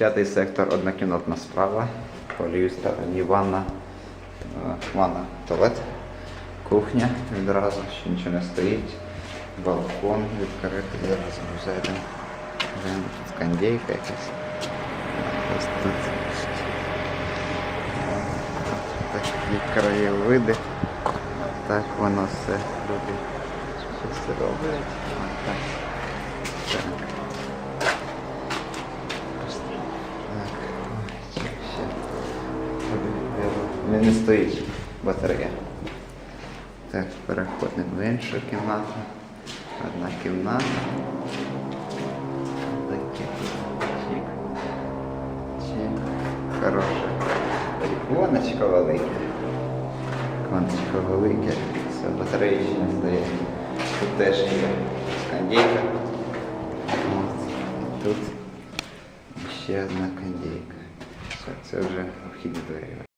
П'ятий сектор, однокімнатна справа. По стороні ванна. Е, Ванна, туалет, кухня відразу, ще нічого не стоїть. Балкон відкритий, ми зайдемо. Тут якась. Ось тут. Такі краєвиди. Так воно все люди щось роблять. Ой, ще. Не, не стоїть батарея. Так, переходимо в іншу кімнату. Одна кімната. Чик. Чик. Хороше. Віконечко велике. Віконечко велике. Все, батареї ще не стоять. Тут теж є кондейка. Тут ще одна кондейка. Все, це вже вхідні двері.